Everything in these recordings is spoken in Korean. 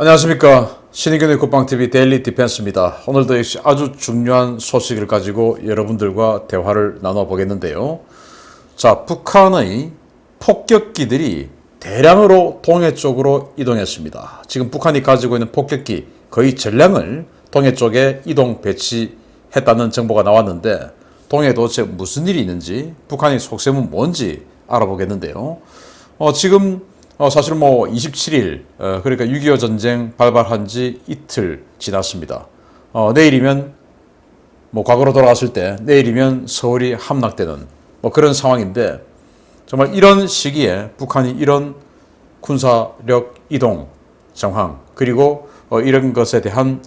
안녕하십니까 신의균의 국방TV 데일리 디펜스입니다. 오늘도 역시 아주 중요한 소식을 가지고 여러분들과 대화를 나눠보겠는데요. 자, 북한의 폭격기들이 대량으로 동해 쪽으로 이동했습니다. 지금 북한이 가지고 있는 폭격기 거의 전량을 동해 쪽에 이동 배치했다는 정보가 나왔는데 동해에 도대체 무슨 일이 있는지 북한의 속셈은 뭔지 알아보겠는데요. 어, 지금 어, 사실 뭐 27일 어, 그러니까 6.25 전쟁 발발한 지 이틀 지났습니다. 어, 내일이면 뭐 과거로 돌아갔을 때 내일이면 서울이 함락되는 뭐 그런 상황인데 정말 이런 시기에 북한이 이런 군사력 이동 상황 그리고 어, 이런 것에 대한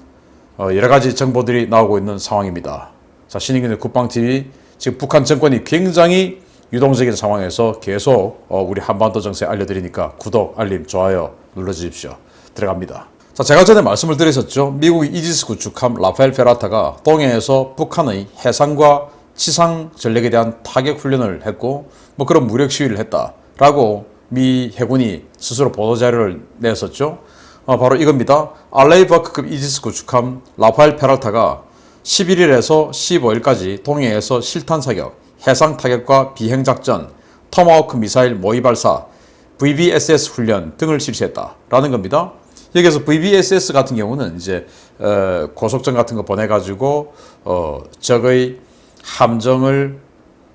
어, 여러 가지 정보들이 나오고 있는 상황입니다. 자 신인균의 국방TV 지금 북한 정권이 굉장히 유동적인 상황에서 계속 어, 우리 한반도 정세 알려드리니까 구독, 알림, 좋아요 눌러주십시오. 들어갑니다. 자, 제가 전에 말씀을 드렸었죠. 미국의 이지스 구축함 라파엘 페라타가 동해에서 북한의 해상과 지상 전력에 대한 타격 훈련을 했고 뭐 그런 무력 시위를 했다라고 미 해군이 스스로 보도 자료를 냈었죠. 어, 바로 이겁니다. 알레이버크급 이지스 구축함 라파엘 페라타가 11일에서 15일까지 동해에서 실탄 사격, 해상 타격과 비행 작전, 토마호크 미사일 모의 발사, VBSS 훈련 등을 실시했다라는 겁니다. 여기서 VBSS 같은 경우는 이제 어, 고속정 같은 거 보내가지고 어, 적의 함정을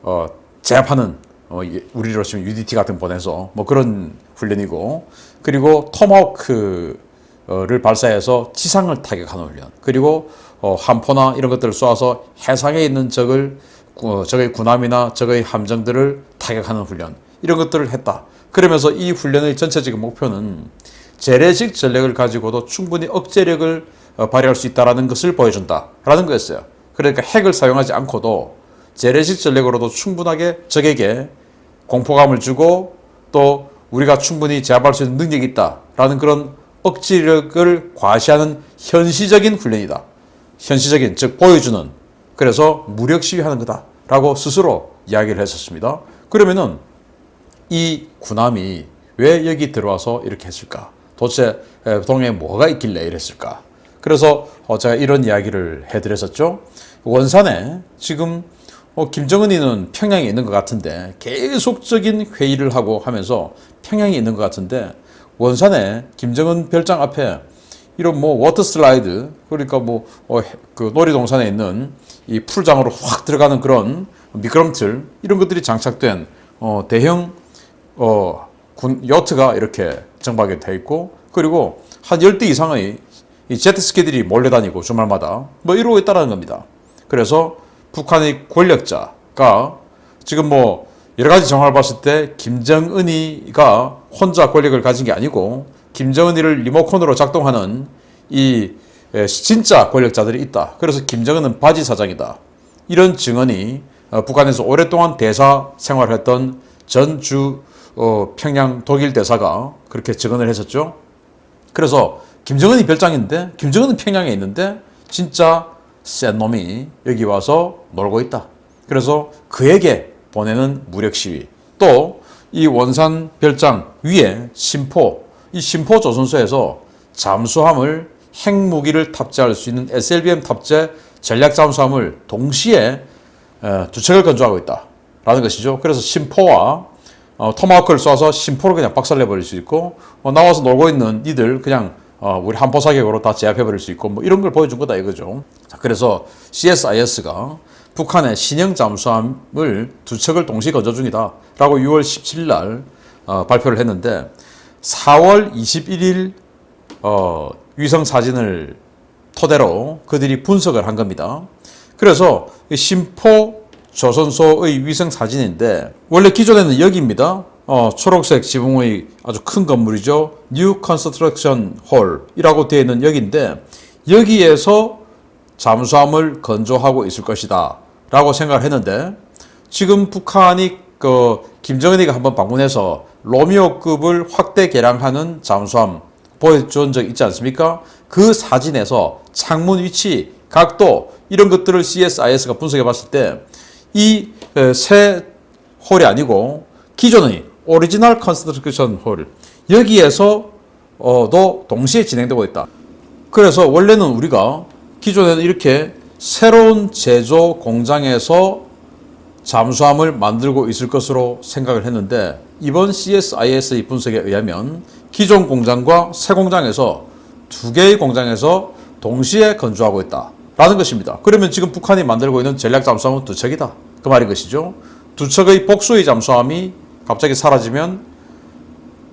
어, 제압하는 어, 이- 우리로 치면 UDT 같은 거 보내서 뭐 그런 훈련이고 그리고 토마호크를 발사해서 지상을 타격하는 훈련 그리고 어, 함포나 이런 것들을 쏘아서 해상에 있는 적을 어, 적의 군함이나 적의 함정들을 타격하는 훈련 이런 것들을 했다. 그러면서 이 훈련의 전체적인 목표는 재래식 전력을 가지고도 충분히 억제력을 어, 발휘할 수 있다라는 것을 보여준다라는 거였어요. 그러니까 핵을 사용하지 않고도 재래식 전력으로도 충분하게 적에게 공포감을 주고 또 우리가 충분히 제압할 수 있는 능력이 있다라는 그런 억지력을 과시하는 현시적인 훈련이다. 현시적인 즉 보여주는 그래서 무력 시위하는 거다라고 스스로 이야기를 했었습니다. 그러면은 이 군함이 왜 여기 들어와서 이렇게 했을까? 도대체 에, 동해에 뭐가 있길래 이랬을까? 그래서 어, 제가 이런 이야기를 해드렸었죠. 원산에 지금 어, 김정은이는 평양에 있는 것 같은데 계속적인 회의를 하고 하면서 평양에 있는 것 같은데 원산에 김정은 별장 앞에 이런 뭐 워터 슬라이드 그러니까 뭐 그 놀이동산에 있는 이 풀장으로 확 들어가는 그런 미끄럼틀 이런 것들이 장착된 어, 대형 어, 군 요트가 이렇게 정박이 돼 있고 그리고 한 10대 이상의 이 제트스키들이 몰려다니고 주말마다 뭐 이러고 있다는 겁니다. 그래서 북한의 권력자가 지금 뭐 여러 가지 정황을 봤을 때 김정은이가 혼자 권력을 가진 게 아니고 김정은이를 리모컨으로 작동하는 이 에, 진짜 권력자들이 있다. 그래서 김정은은 바지 사장이다. 이런 증언이 어, 북한에서 오랫동안 대사 생활했던 전주 어, 평양 독일 대사가 그렇게 증언을 했었죠. 그래서 김정은이 별장인데 김정은은 평양에 있는데 진짜 센 놈이 여기 와서 놀고 있다. 그래서 그에게 보내는 무력 시위. 또 이 원산 별장 위에 심포, 이 심포 조선소에서 잠수함을 핵무기를 탑재할 수 있는 SLBM 탑재 전략 잠수함을 동시에 에, 두 척을 건조하고 있다라는 것이죠. 그래서 심포와 어, 토마호크를 쏴서 심포를 그냥 박살내 버릴 수 있고 어, 나와서 놀고 있는 니들 그냥 어, 우리 한포 사격으로 다 제압해 버릴 수 있고 뭐 이런 걸 보여준 거다 이거죠. 자, 그래서 CSIS가 북한의 신형 잠수함을 두 척을 동시 건조 중이다라고 6월 17일 날 어, 발표를 했는데 4월 21일 어, 위성 사진을 토대로 그들이 분석을 한 겁니다. 그래서 이 심포 조선소의 위성 사진인데 원래 기존에는 여기입니다. 어, 초록색 지붕의 아주 큰 건물이죠. New Construction Hall이라고 되어 있는 여기인데 여기에서 잠수함을 건조하고 있을 것이다. 라고 생각을 했는데 지금 북한이 그 김정은이가 한번 방문해서 로미오급을 확대 개량하는 잠수함 보여준 적 있지 않습니까? 그 사진에서 창문 위치, 각도 이런 것들을 CSIS가 분석해 봤을 때 이 새 홀이 아니고 기존의 오리지널 컨스트럭션 홀 여기에서 도 동시에 진행되고 있다. 그래서 원래는 우리가 기존에는 이렇게 새로운 제조 공장에서 잠수함을 만들고 있을 것으로 생각을 했는데 이번 CSIS 분석에 의하면 기존 공장과 새 공장에서 두 개의 공장에서 동시에 건조하고 있다 라는 것입니다. 그러면 지금 북한이 만들고 있는 전략 잠수함은 두 척이다. 그 말인 것이죠. 두 척의 복수의 잠수함이 갑자기 사라지면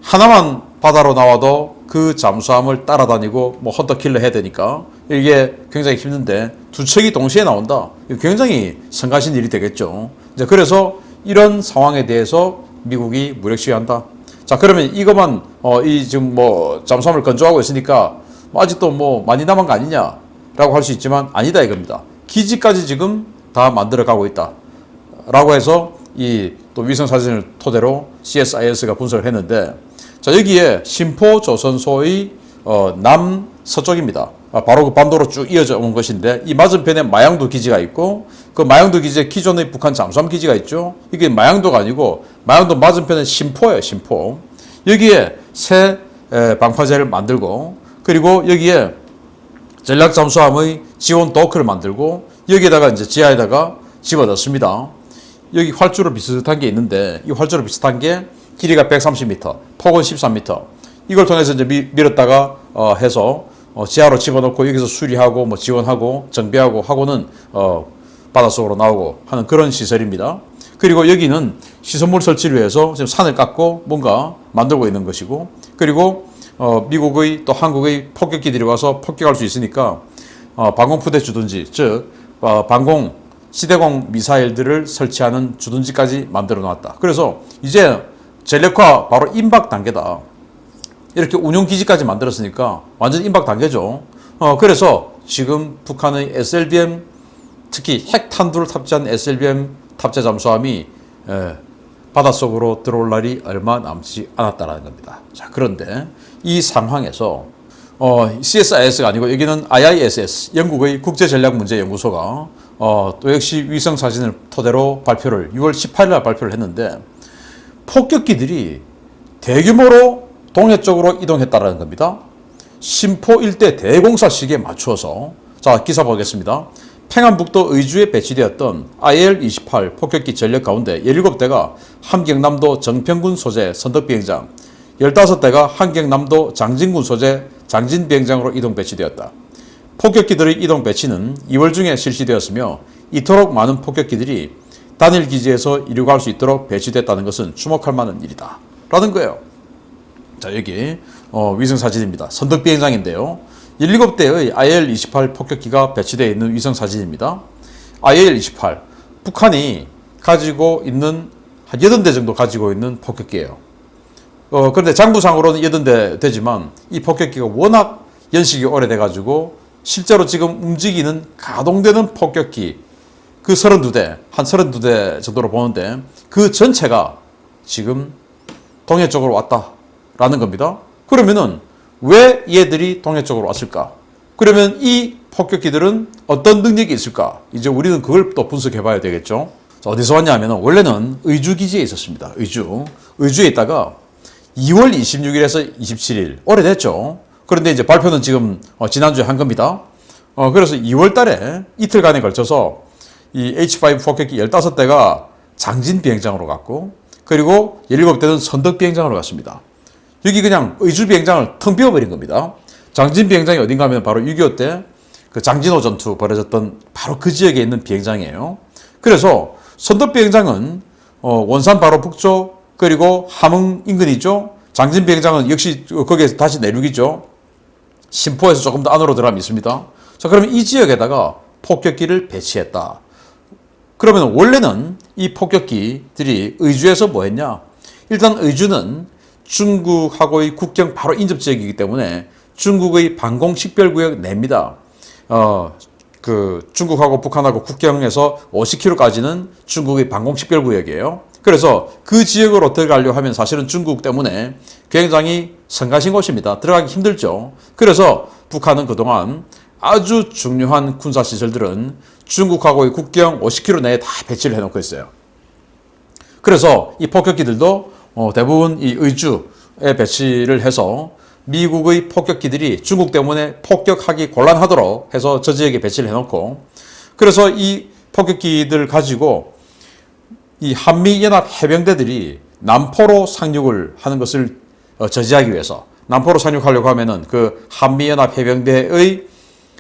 하나만 바다로 나와도 그 잠수함을 따라다니고 뭐 헌터킬러 해야 되니까 이게 굉장히 힘든데 두 척이 동시에 나온다. 굉장히 성가신 일이 되겠죠. 이제 그래서 이런 상황에 대해서 미국이 무력 시위한다. 자 그러면 이것만 어, 이 지금 뭐 잠수함을 건조하고 있으니까 뭐 아직도 뭐 많이 남은 거 아니냐라고 할 수 있지만 아니다 이겁니다. 기지까지 지금 다 만들어 가고 있다. 라고 해서 이 또 위성 사진을 토대로 CSIS가 분석을 했는데 자 여기에 심포 조선소의 어, 남 서쪽입니다. 아, 바로 그 반도로 쭉 이어져 온 것인데 이 맞은편에 마양도 기지가 있고 그 마양도 기지에 기존의 북한 잠수함 기지가 있죠. 이게 마양도가 아니고 마양도 맞은편에 심포예요. 심포. 여기에 새 에, 방파제를 만들고 그리고 여기에 전략 잠수함의 지원 도크를 만들고 여기에다가 이제 지하에다가 집어넣습니다. 여기 활주로 비슷한 게 있는데 이 활주로 비슷한 게 길이가 130m, 폭은 13m. 이걸 통해서 이제 미, 밀었다가 어, 해서 어, 지하로 집어넣고 여기서 수리하고 뭐 지원하고 정비하고 하고는 어, 바닷속으로 나오고 하는 그런 시설입니다. 그리고 여기는 시설물 설치를 위해서 지금 산을 깎고 뭔가 만들고 있는 것이고 그리고 어, 미국의 또 한국의 폭격기들이 와서 폭격할 수 있으니까 어, 방공푸대 주둔지 즉 어, 방공 시대공 미사일들을 설치하는 주둔지까지 만들어 놨다. 그래서 이제 전력화 바로 임박 단계다. 이렇게 운용 기지까지 만들었으니까 완전 임박 단계죠. 어, 그래서 지금 북한의 SLBM 특히 핵 탄두를 탑재한 SLBM 탑재 잠수함이 에, 바닷속으로 들어올 날이 얼마 남지 않았다라는 겁니다. 자, 그런데 이 상황에서 어, CSIS가 아니고 여기는 IISS 영국의 국제전략문제연구소가 어, 또 역시 위성 사진을 토대로 발표를 6월 18일 날 발표를 했는데 폭격기들이 대규모로 동해 쪽으로 이동했다라는 겁니다. 심포 일대 대공사 시기에 맞추어서 자 기사 보겠습니다. 평안북도 의주에 배치되었던 IL-28 폭격기 전력 가운데 17대가 함경남도 정평군 소재 선덕비행장, 15대가 함경남도 장진군 소재 장진비행장으로 이동 배치되었다. 폭격기들의 이동 배치는 2월 중에 실시되었으며 이토록 많은 폭격기들이 단일 기지에서 이륙할 수 있도록 배치됐다는 것은 주목할 만한 일이다. 라는 거예요. 자, 여기 어, 위성 사진입니다. 선덕 비행장인데요. 17대의 IL-28 폭격기가 배치되어 있는 위성 사진입니다. IL-28 북한이 가지고 있는 한 80대 정도 가지고 있는 폭격기예요. 어, 그런데 장부상으로는 80대 되지만 이 폭격기가 워낙 연식이 오래돼 가지고 실제로 지금 움직이는 가동되는 폭격기 그 32대, 한 32대 정도로 보는데 그 전체가 지금 동해 쪽으로 왔다 라는 겁니다. 그러면은 왜 얘들이 동해 쪽으로 왔을까? 그러면 이 폭격기들은 어떤 능력이 있을까? 이제 우리는 그걸 또 분석해 봐야 되겠죠. 자, 어디서 왔냐 하면 원래는 의주 기지에 있었습니다. 의주. 의주에 있다가 2월 26일에서 27일 오래됐죠. 그런데 이제 발표는 지금 어, 지난주에 한 겁니다. 어, 그래서 2월 달에 이틀간에 걸쳐서 이 H5 폭격기 15대가 장진 비행장으로 갔고 그리고 17대는 선덕 비행장으로 갔습니다. 여기 그냥 의주 비행장을 텅 비워버린 겁니다. 장진 비행장이 어딘가 하면 바로 6.25 때 그 장진호 전투 벌어졌던 바로 그 지역에 있는 비행장이에요. 그래서 선덕 비행장은 어, 원산 바로 북쪽 그리고 함흥 인근이죠. 장진 비행장은 역시 거기에서 다시 내륙이죠. 심포에서 조금 더 안으로 들어가면 있습니다. 자, 그러면 이 지역에다가 폭격기를 배치했다. 그러면 원래는 이 폭격기들이 의주에서 뭐 했냐? 일단 의주는 중국하고의 국경 바로 인접 지역이기 때문에 중국의 방공 식별구역 내입니다. 어, 그 중국하고 북한하고 국경에서 50km까지는 중국의 방공 식별구역이에요. 그래서 그 지역으로 들어가려 하면 사실은 중국 때문에 굉장히 성가신 곳입니다. 들어가기 힘들죠. 그래서 북한은 그동안 아주 중요한 군사 시설들은 중국하고의 국경 50km 내에 다 배치를 해놓고 있어요. 그래서 이 폭격기들도 어, 대부분 이 의주에 배치를 해서 미국의 폭격기들이 중국 때문에 폭격하기 곤란하도록 해서 저 지역에 배치를 해놓고 그래서 이 폭격기들 가지고 이 한미연합 해병대들이 남포로 상륙을 하는 것을 어, 저지하기 위해서 남포로 상륙하려고 하면은 그 한미연합 해병대의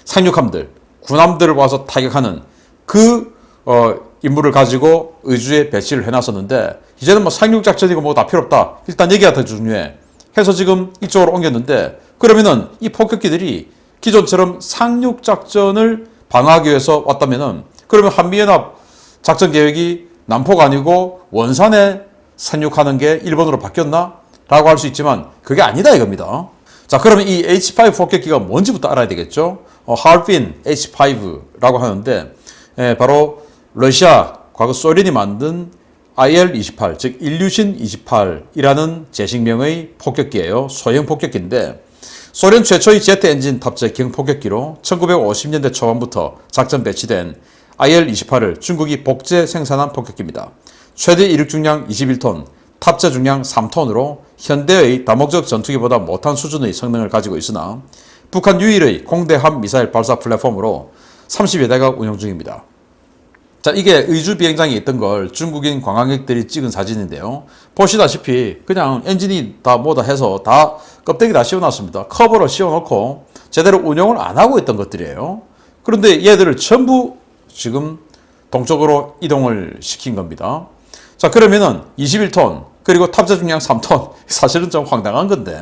상륙함들, 군함들을 와서 타격하는 그 어, 임무를 가지고 의주에 배치를 해놨었는데 이제는 뭐 상륙 작전이고 뭐 다 필요 없다. 일단 얘기가 더 중요해. 해서 지금 이쪽으로 옮겼는데 그러면은 이 폭격기들이 기존처럼 상륙 작전을 방어하기 위해서 왔다면은 그러면 한미연합 작전 계획이 남포가 아니고 원산에 상륙하는 게 일본으로 바뀌었나? 라고 할 수 있지만 그게 아니다 이겁니다. 자, 그러면 이 H5 폭격기가 뭔지부터 알아야 되겠죠? 어, 하얼빈 H5라고 하는데 예, 바로 러시아 과거 소련이 만든 IL-28, 즉 일류신 28이라는 제식명의 폭격기예요. 소형 폭격기인데 소련 최초의 제트 엔진 탑재 경폭격기로 1950년대 초반부터 작전 배치된 IL-28을 중국이 복제 생산한 폭격기입니다. 최대 이륙 중량 21톤, 탑재 중량 3톤으로 현대의 다목적 전투기보다 못한 수준의 성능을 가지고 있으나 북한 유일의 공대함 미사일 발사 플랫폼으로 30여 대가 운영 중입니다. 자, 이게 의주 비행장에 있던 걸 중국인 관광객들이 찍은 사진인데요. 보시다시피 그냥 엔진이 다 뭐다 해서 다 껍데기 다 씌워놨습니다. 커버를 씌워놓고 제대로 운영을 안 하고 있던 것들이에요. 그런데 얘들을 전부 지금 동쪽으로 이동을 시킨 겁니다. 자, 그러면은 21톤, 그리고 탑재 중량 3톤. 사실은 좀 황당한 건데.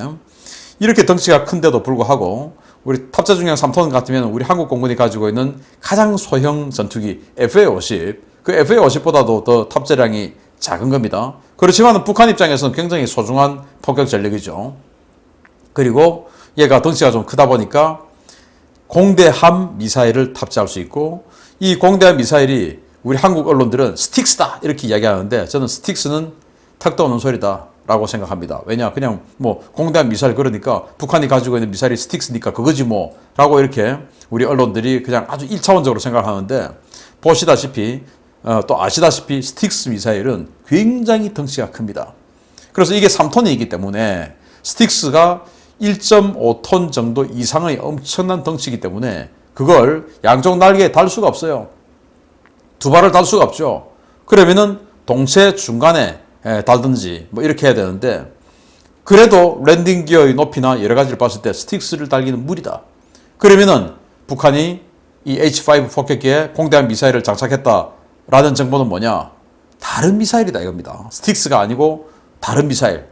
이렇게 덩치가 큰데도 불구하고 우리 탑재 중량 3톤 같으면 우리 한국 공군이 가지고 있는 가장 소형 전투기 FA-50, 그 FA-50보다도 더 탑재량이 작은 겁니다. 그렇지만 북한 입장에서는 굉장히 소중한 폭격 전력이죠. 그리고 얘가 덩치가 좀 크다 보니까 공대함 미사일을 탑재할 수 있고 이 공대함 미사일이 우리 한국 언론들은 스틱스다 이렇게 이야기하는데 저는 스틱스는 턱도 없는 소리다 라고 생각합니다. 왜냐 그냥 뭐 공대함 미사일 그러니까 북한이 가지고 있는 미사일이 스틱스니까 그거지 뭐 라고 이렇게 우리 언론들이 그냥 아주 1차원적으로 생각하는데 보시다시피 어, 또 아시다시피 스틱스 미사일은 굉장히 덩치가 큽니다. 그래서 이게 3톤이기 때문에 스틱스가 1.5톤 정도 이상의 엄청난 덩치이기 때문에 그걸 양쪽 날개에 달 수가 없어요. 두 발을 달 수가 없죠. 그러면은 동체 중간에 에, 달든지 뭐 이렇게 해야 되는데 그래도 랜딩 기어의 높이나 여러 가지를 봤을 때 스틱스를 달기는 무리다. 그러면은 북한이 이 H5 폭격기에 공대한 미사일을 장착했다라는 정보는 뭐냐? 다른 미사일이다 이겁니다. 스틱스가 아니고 다른 미사일.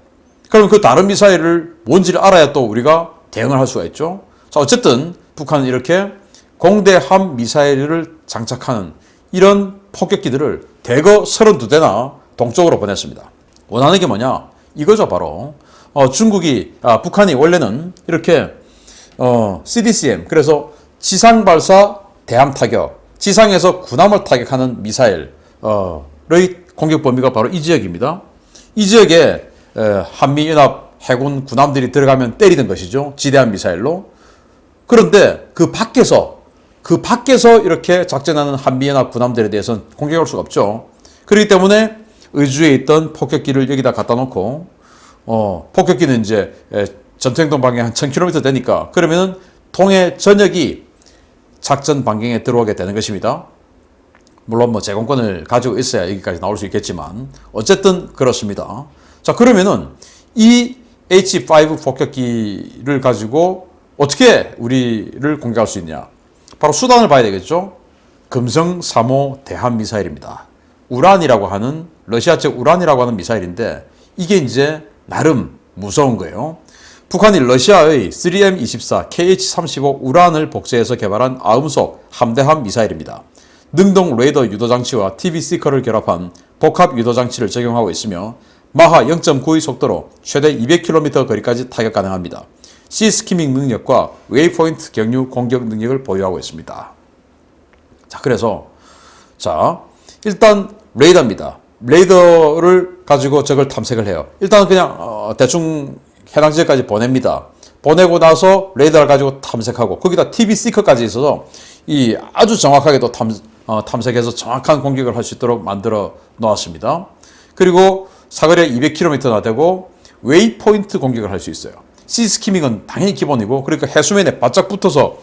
그럼 그 다른 미사일을 뭔지를 알아야 또 우리가 대응을 할 수가 있죠. 자, 어쨌든 북한은 이렇게 공대함 미사일을 장착하는 이런 폭격기들을 대거 32대나 동쪽으로 보냈습니다. 원하는 게 뭐냐? 이거죠, 바로. 어, 중국이, 아, 북한이 원래는 이렇게, 어, CDCM, 그래서 지상 발사 대함 타격, 지상에서 군함을 타격하는 미사일, 어, 의 공격 범위가 바로 이 지역입니다. 이 지역에 에, 한미연합 해군 군함들이 들어가면 때리는 것이죠. 지대한 미사일로. 그런데 그 밖에서 그 밖에서 이렇게 작전하는 한미연합 군함들에 대해서는 공격할 수가 없죠. 그렇기 때문에 의주에 있던 폭격기를 여기다 갖다 놓고 어, 폭격기는 이제 에, 전투행동 반경 한 1000km 되니까 그러면은 동해 전역이 작전 반경에 들어오게 되는 것입니다. 물론 뭐 제공권을 가지고 있어야 여기까지 나올 수 있겠지만 어쨌든 그렇습니다. 자 그러면은 이 H5 폭격기를 가지고 어떻게 우리를 공격할 수 있냐? 바로 수단을 봐야 되겠죠. 금성 3호 대함 미사일입니다. 우란이라고 하는 러시아적 우란이라고 하는 미사일인데 이게 이제 나름 무서운 거예요. 북한이 러시아의 3M24 KH-35 우란을 복제해서 개발한 아음속 함대함 미사일입니다. 능동 레이더 유도 장치와 TV 시커를 결합한 복합 유도 장치를 적용하고 있으며 마하 0.9의 속도로 최대 200km 거리까지 타격 가능합니다. C 스키밍 능력과 웨이포인트 경유 공격 능력을 보유하고 있습니다. 자, 그래서 자, 일단 레이더입니다. 레이더를 가지고 적을 탐색을 해요. 일단 그냥 어, 대충 해당 지역까지 보냅니다. 보내고 나서 레이더를 가지고 탐색하고 거기다 TV 시커까지 있어서 이 아주 정확하게 또 탐, 어, 탐색해서 정확한 공격을 할 수 있도록 만들어 놓았습니다. 그리고 사거리가 200km나 되고 웨이포인트 공격을 할 수 있어요. 시스키밍은 당연히 기본이고 그러니까 해수면에 바짝 붙어서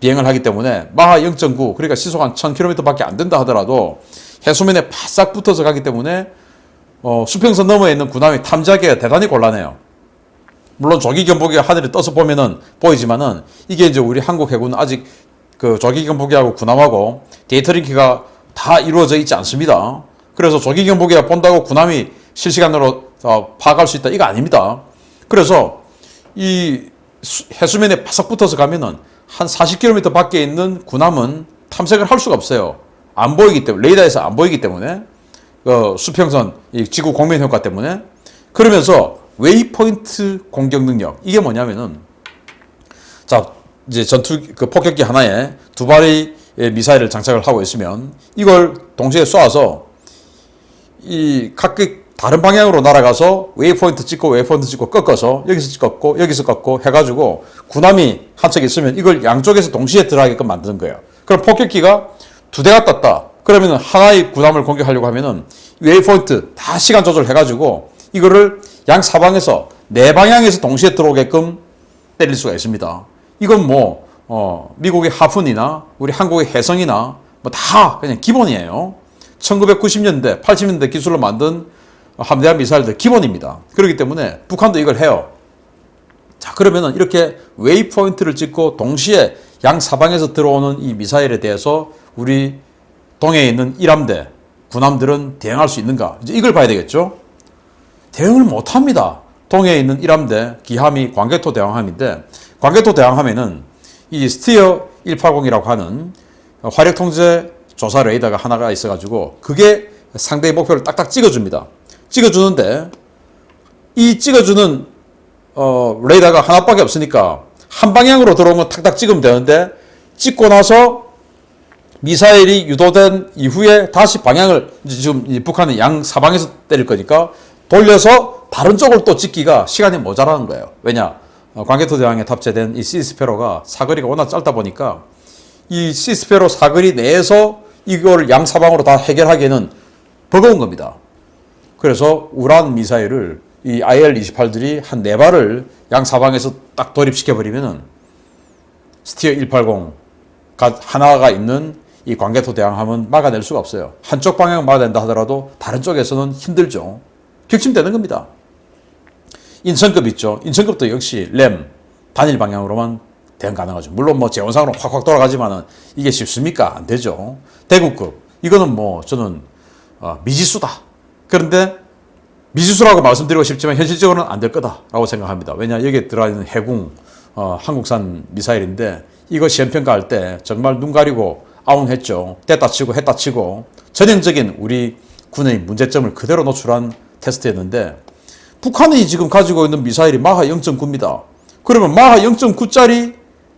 비행을 하기 때문에 마하 0.9 그러니까 시속 한 1000km밖에 안 된다 하더라도 해수면에 바싹 붙어서 가기 때문에 어, 수평선 너머에 있는 군함이 탐지하기가 대단히 곤란해요. 물론 조기 경보기가 하늘에 떠서 보면은 보이지만은 이게 이제 우리 한국 해군은 아직 그 조기 경보기하고 군함하고 데이터 링크가 다 이루어져 있지 않습니다. 그래서 조기 경보기가 본다고 군함이 실시간으로 어, 파악할 수 있다 이거 아닙니다. 그래서 이 수- 해수면에 바싹 붙어서 가면은 한 40km 밖에 있는 군함은 탐색을 할 수가 없어요. 안 보이기 때문에 레이더에서 안 보이기 때문에 그 수평선 이 지구 공면 효과 때문에 그러면서 웨이포인트 공격 능력 이게 뭐냐면은 자 이제 전투 그 폭격기 하나에 두 발의 미사일을 장착을 하고 있으면 이걸 동시에 쏴서 이 각각 다른 방향으로 날아가서 웨이포인트 찍고 웨이포인트 찍고 꺾어서 여기서 찍었고 여기서 꺾고 해가지고 군함이 한 척 있으면 이걸 양쪽에서 동시에 들어가게끔 만드는 거예요. 그럼 폭격기가 두 대가 떴다. 그러면은 하나의 군함을 공격하려고 하면은 웨이포인트 다 시간 조절해가지고 이거를 양 사방에서 네 방향에서 동시에 들어오게끔 때릴 수가 있습니다. 이건 뭐 어, 미국의 하푼이나 우리 한국의 해성이나 뭐 다 그냥 기본이에요. 1990년대, 80년대 기술로 만든 함대한 미사일들 기본입니다. 그렇기 때문에 북한도 이걸 해요. 자, 그러면은 이렇게 웨이포인트를 찍고 동시에 양 사방에서 들어오는 이 미사일에 대해서 우리 동해에 있는 일함대 군함들은 대응할 수 있는가? 이제 이걸 봐야 되겠죠. 대응을 못 합니다. 동해에 있는 일함대 기함이 광개토 대왕함인데 광개토 대왕함에는 이 스티어 180이라고 하는 화력 통제 조사 레이더가 하나가 있어 가지고 그게 상대의 목표를 딱딱 찍어 줍니다. 찍어 주는데 이 찍어 주는 어, 레이더가 하나밖에 없으니까 한 방향으로 들어온 건 탁탁 찍으면 되는데 찍고 나서 미사일이 유도된 이후에 다시 방향을 지금 이 북한은 양 사방에서 때릴 거니까 돌려서 다른 쪽을 또 찍기가 시간이 모자라는 거예요. 왜냐? 어, 광개토 대왕에 탑재된 이 시스페로가 사거리가 워낙 짧다 보니까 이 시스페로 사거리 내에서 이걸 양 사방으로 다 해결하기에는 버거운 겁니다. 그래서 우란 미사일을 이 IL-28들이 한 네 발을 양 사방에서 딱 돌입시켜 버리면은 스티어 180 하나가 있는 이 광개토 대왕함은 막아낼 수가 없어요. 한쪽 방향 막아낸다 하더라도 다른 쪽에서는 힘들죠. 격침되는 겁니다. 인천급 있죠. 인천급도 역시 램 단일 방향으로만 대응 가능하죠. 물론 뭐 재원상으로 확확 돌아가지만은 이게 쉽습니까? 안 되죠. 대구급 이거는 뭐 저는 어, 미지수다. 그런데 미지수라고 말씀드리고 싶지만 현실적으로는 안 될 거다라고 생각합니다. 왜냐 여기에 들어가 있는 해궁 어, 한국산 미사일인데 이거 시험 평가할 때 정말 눈 가리고 아웅했죠. 됐다 치고 했다 치고 전형적인 우리 군의 문제점을 그대로 노출한 테스트였는데 북한이 지금 가지고 있는 미사일이 마하 0.9입니다. 그러면 마하 0.9짜리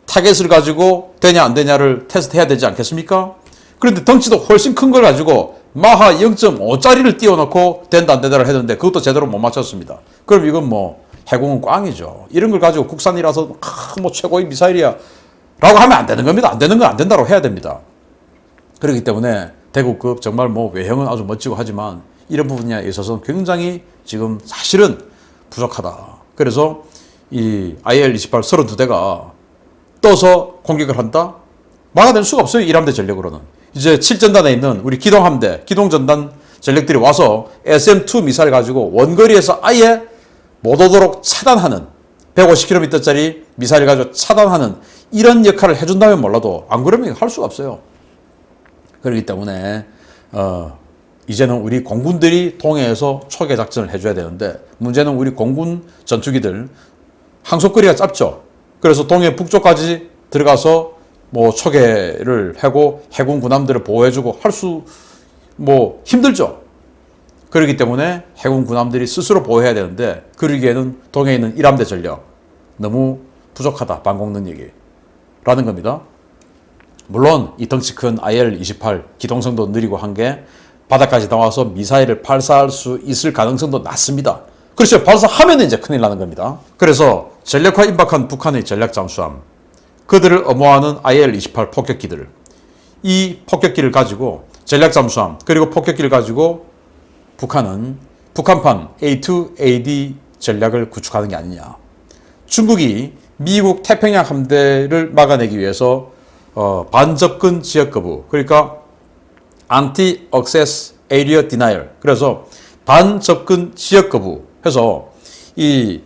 타겟을 가지고 되냐 안 되냐를 테스트해야 되지 않겠습니까? 그런데 덩치도 훨씬 큰 걸 가지고 마하 0.5짜리를 띄워놓고 된다 안 된다를 했는데 그것도 제대로 못 맞췄습니다. 그럼 이건 뭐 해공은 꽝이죠. 이런 걸 가지고 국산이라서 아, 뭐 최고의 미사일이야 라고 하면 안 되는 겁니다. 안 되는 건 안 된다고 해야 됩니다. 그렇기 때문에 대구급 정말 뭐 외형은 아주 멋지고 하지만 이런 부분에 있어서 굉장히 지금 사실은 부족하다. 그래서 이 IL-28 32대가 떠서 공격을 한다? 막아낼 수가 없어요. 이함대 전력으로는. 이제 7전단에 있는 우리 기동함대, 기동전단 전력들이 와서 SM-2 미사일 가지고 원거리에서 아예 못 오도록 차단하는 150km짜리 미사일 가지고 차단하는 이런 역할을 해준다면 몰라도 안 그러면 할 수가 없어요. 그렇기 때문에 어, 이제는 우리 공군들이 동해에서 초계 작전을 해줘야 되는데 문제는 우리 공군 전투기들 항속거리가 짧죠. 그래서 동해 북쪽까지 들어가서 뭐 초계를 하고 해군 군함들을 보호해주고 할 수 뭐 힘들죠. 그렇기 때문에 해군 군함들이 스스로 보호해야 되는데 그러기에는 동해에 있는 일함대 전력 너무 부족하다 방공 능력이 라는 겁니다. 물론 이 덩치 큰 IL-28 기동성도 느리고 한 게 바닥까지 나와서 미사일을 발사할 수 있을 가능성도 낮습니다. 그렇죠. 발사하면 이제 큰일 나는 겁니다. 그래서 전력화 임박한 북한의 전략 잠수함, 그들을 엄호하는 IL-28 폭격기들, 이 폭격기를 가지고 전략 잠수함 그리고 폭격기를 가지고 북한은 북한판 A2AD 전략을 구축하는 게 아니냐. 중국이 미국 태평양 함대를 막아내기 위해서 어, 반접근 지역 거부 그러니까 anti access area denial 그래서 반접근 지역 거부 해서 이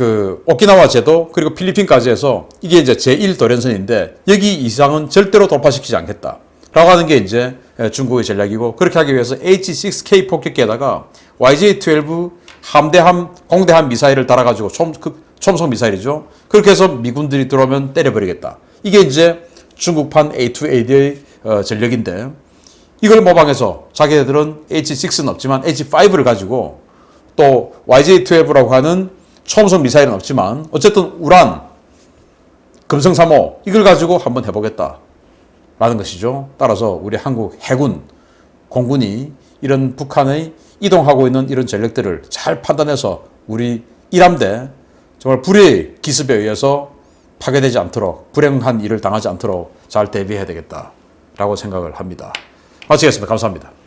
그 오키나와 제도 그리고 필리핀까지 해서 이게 이제 제1 도련선인데 여기 이상은 절대로 돌파시키지 않겠다. 라고 하는 게 이제 중국의 전략이고 그렇게 하기 위해서 H-6K 폭격기에다가 YJ-12 함대함 공대함 미사일을 달아가지고 총, 그, 총 미사일이죠. 그렇게 해서 미군들이 들어오면 때려버리겠다. 이게 이제 중국판 A2AD의 어, 전력인데 이걸 모방해서 자기들은 H6는 없지만 H5를 가지고 또 YJ12라고 하는 초음속 미사일은 없지만 어쨌든 우란, 금성 3호 이걸 가지고 한번 해보겠다. 라는 것이죠. 따라서 우리 한국 해군, 공군이 이런 북한의 이동하고 있는 이런 전력들을 잘 판단해서 우리 일함대 정말 불의 기습에 의해서 파괴되지 않도록 불행한 일을 당하지 않도록 잘 대비해야 되겠다라고 생각을 합니다. 마치겠습니다. 감사합니다.